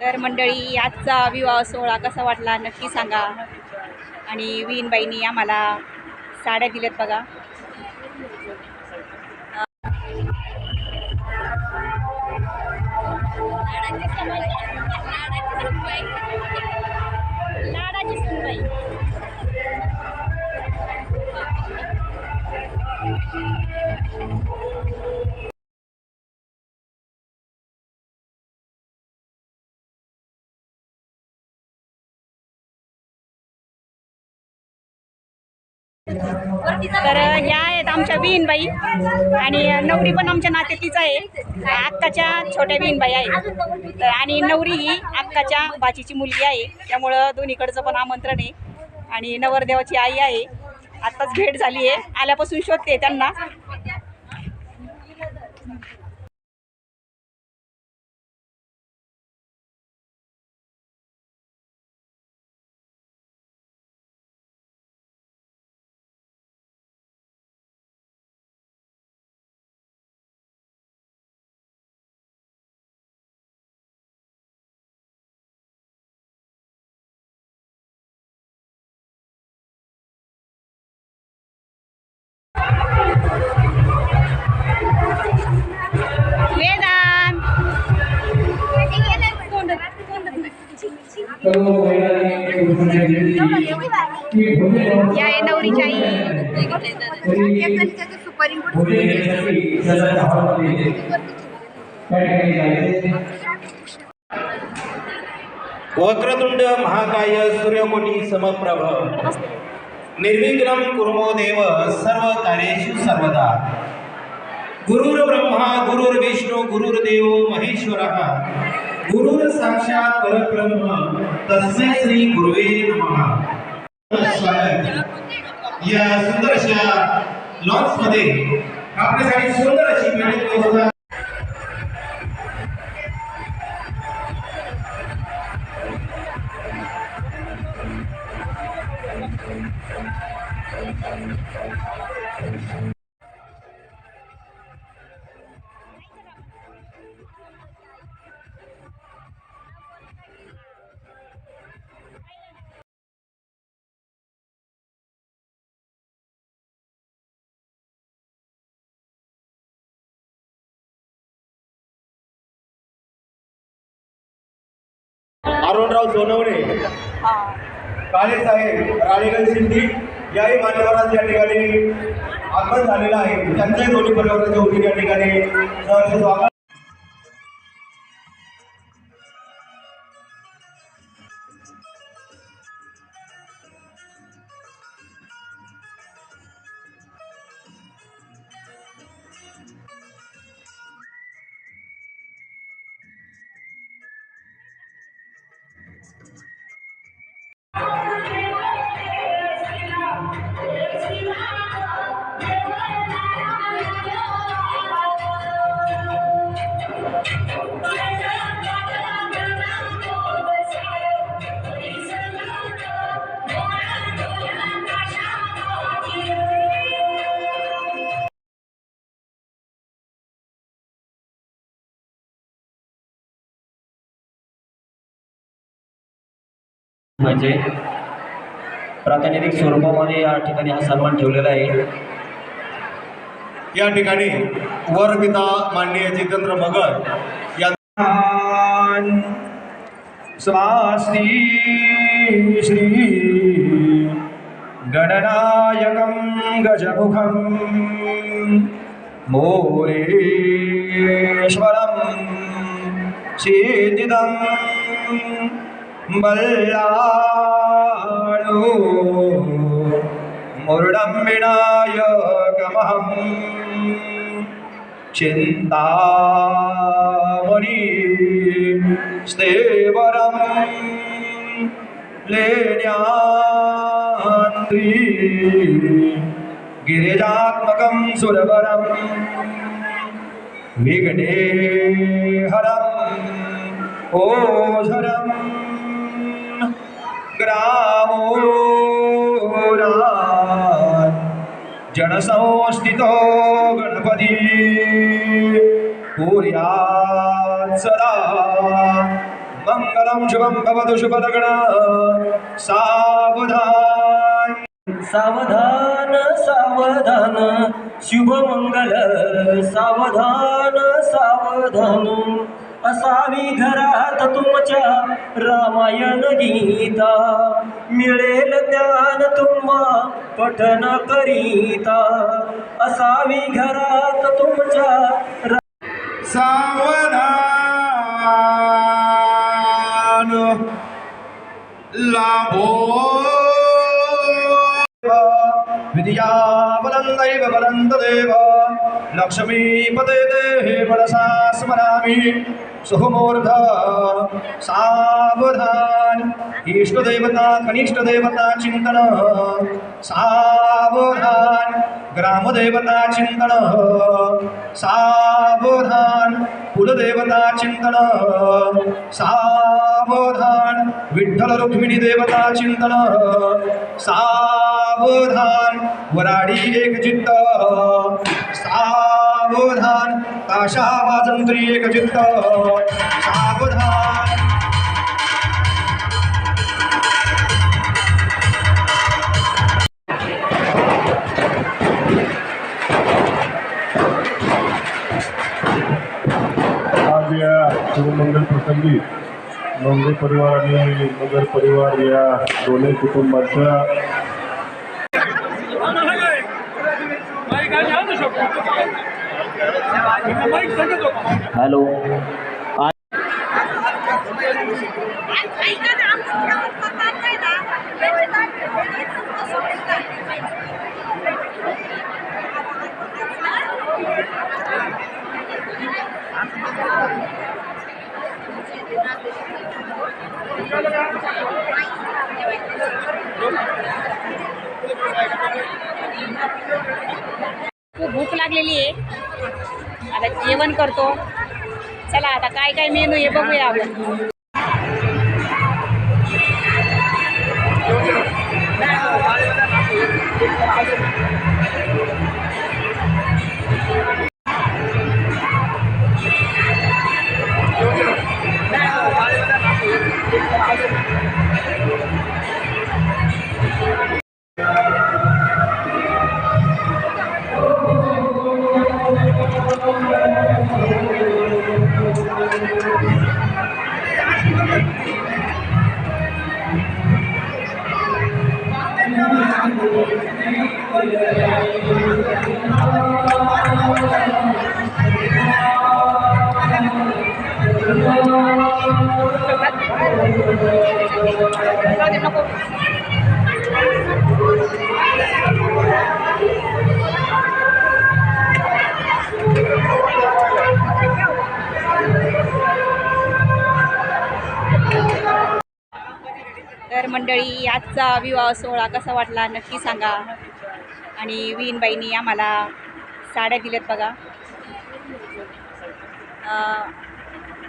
तर मंडळी आजचा विवाह सोहळा कसा वाटला नक्की सांगा. आणि विहीनबाईंनी आम्हाला साड्या दिल्यात बघा. तर ह्या आहेत आमच्या विहीनबाई. आणि नवरी पण आमच्या नात्यातलीच आहे. अक्काच्या छोट्या विहीनबाई आहे तर आणि नवरी ही अक्काच्या बाचीची मुलगी आहे. त्यामुळं दोन्हीकडचं पण आमंत्रण आहे. आणि नवरदेवाची आई आहे. आत्ताच भेट झाली आहे. आल्यापासून शोधते त्यांना. या आहे वक्रतुंड महाकाय सूर्यकोटी समप्रभ। निर्विघ्नम कुर्मो देव सर्व कार्येषु सर्वदा। गुरुर्ब्रह्मा गुरुर्विष्णु गुरुर्देव महेश्वरः। गुरु साक्षात परब्रह्म तस्मै श्री गुरुवे नमः. स्वागत या सुंदरशा लॉन्समध्ये आपल्यासाठी सुंदर अशी मॅडम व्यवस्था अरुणराव सोनवणे. काळे साहेब राळेगण सिंधी याही मान्यवरांच्या या ठिकाणी आगमन झालेलं आहे. त्यांच्याही दोन्ही परिवाराच्या वतीने या ठिकाणी स्वागत म्हणजे प्रातिनिधिक स्वरूपामध्ये या ठिकाणी हा सन्मान ठेवलेला आहे. या ठिकाणी वरपिता माननीय जितेंद्र मगर या स्वास्ती श्री गणनायकं गजमुखं मोरेश्वरं सिद्धिदं बल्लाळो मुरुडं विनायकमहं। चिन्तामणि स्तेवरं लेण्यान्द्री। गिरिजात्मकं सुरवरं। विघ्नेहरम् ओझरं ग्रामोरान् जनसंस्थितो गणपती कुर्यात् सदा मङ्गलं शुभं भवतु शुभलग्न सावधान। सावधान सावधान शुभमंगल। सावधान सावधान। असावी घरात तुमच्या रामायण गीता. मिळेल ज्ञान तुम्हा पठन करीता. असावी घरात तुमच्या रा- सावधान लाभो विद्या बलंदैव बलंतदेव लक्ष्मीपते देहे मनसा स्मरामि। सुहमूर्ध सावधान। इष्टदेवता कनिष्ठदेवता चिंतन। सावधान। ग्रामदेवता चिंतन। सावधान। कुलदेवता चिंतन। सावधान। विठ्ठल रुक्मिणी देवता चिंतन. सावधान वराडी एक चित्त सावधान ताशा वाजंत्री एक चित्त सावधान नोंदे परिवार आणि नगर परिवार या दोन्ही कुटुंबाच्या हॅलो. खूप भूक लागलेली आहे. आता जेवण करतो. चला आता काय काय मेनू आहे बघूया आपण. नको. तर मंडळी आजचा विवाह सोहळा कसा वाटला नक्की सांगा. आणि विनबाईंनी आम्हाला साड्या दिल्यात बघा.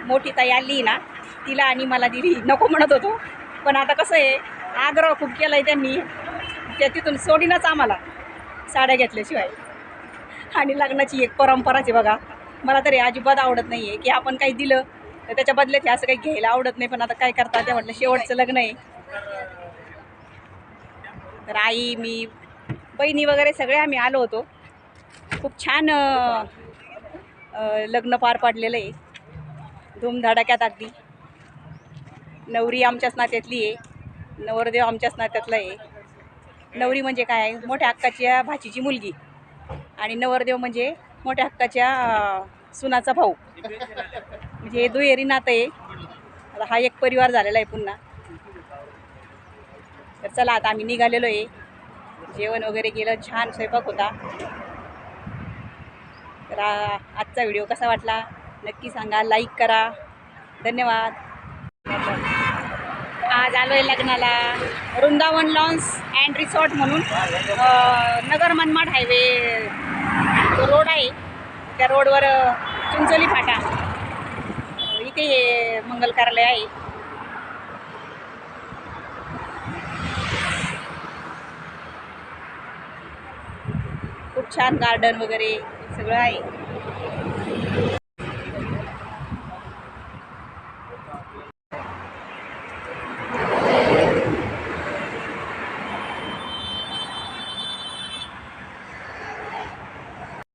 मोठी ताई आली ना तिला आणि मला दिली. नको म्हणत होतो. पण आता कसं आहे आग्रह खूप केला आहे त्यांनी. त्या तिथून सोडीनच आम्हाला साड्या घेतल्याशिवाय. आणि लग्नाची एक परंपराच आहे बघा. मला तरी अजिबात आवडत नाही आहे की आपण काही दिलं तर त्याच्या बदल्यात हे असं काही घ्यायला आवडत नाही पण आता काय करता ते म्हटलं शेवटचं लग्न आहे. तर आई मी बहिणी वगैरे सगळे आम्ही आलो होतो. खूप छान लग्न पार पाडलेलं आहे. धूमधडाक्यात अगदी. नवरी आमच्याच नात्यातली आहे. नवरदेव आमच्याच नात्यातला आहे. नवरी म्हणजे काय? मोठ्या हक्काच्या भाचीची मुलगी. आणि नवरदेव म्हणजे मोठ्या हक्काच्या सुनाचा भाऊ. म्हणजे हे दुहेरी नातं आहे. आता हा एक परिवार झालेला आहे पुन्हा. तर चला आता आम्ही निघालेलो आहे. जेवण वगैरे केलं छान स्वयंपाक होता. तर आजचा व्हिडिओ कसा वाटला? नक्की सांगा लाईक करा. धन्यवाद. आज आलो आहे लग्नाला. वृंदावन लॉन्स अँड रिसॉर्ट म्हणून नगर मनमाड हायवे जो रोड आहे. त्या रोडवर चिंचोली फाटा. इथे हे मंगल कार्यालय आहे. खूप छान गार्डन वगैरे सगळं आहे.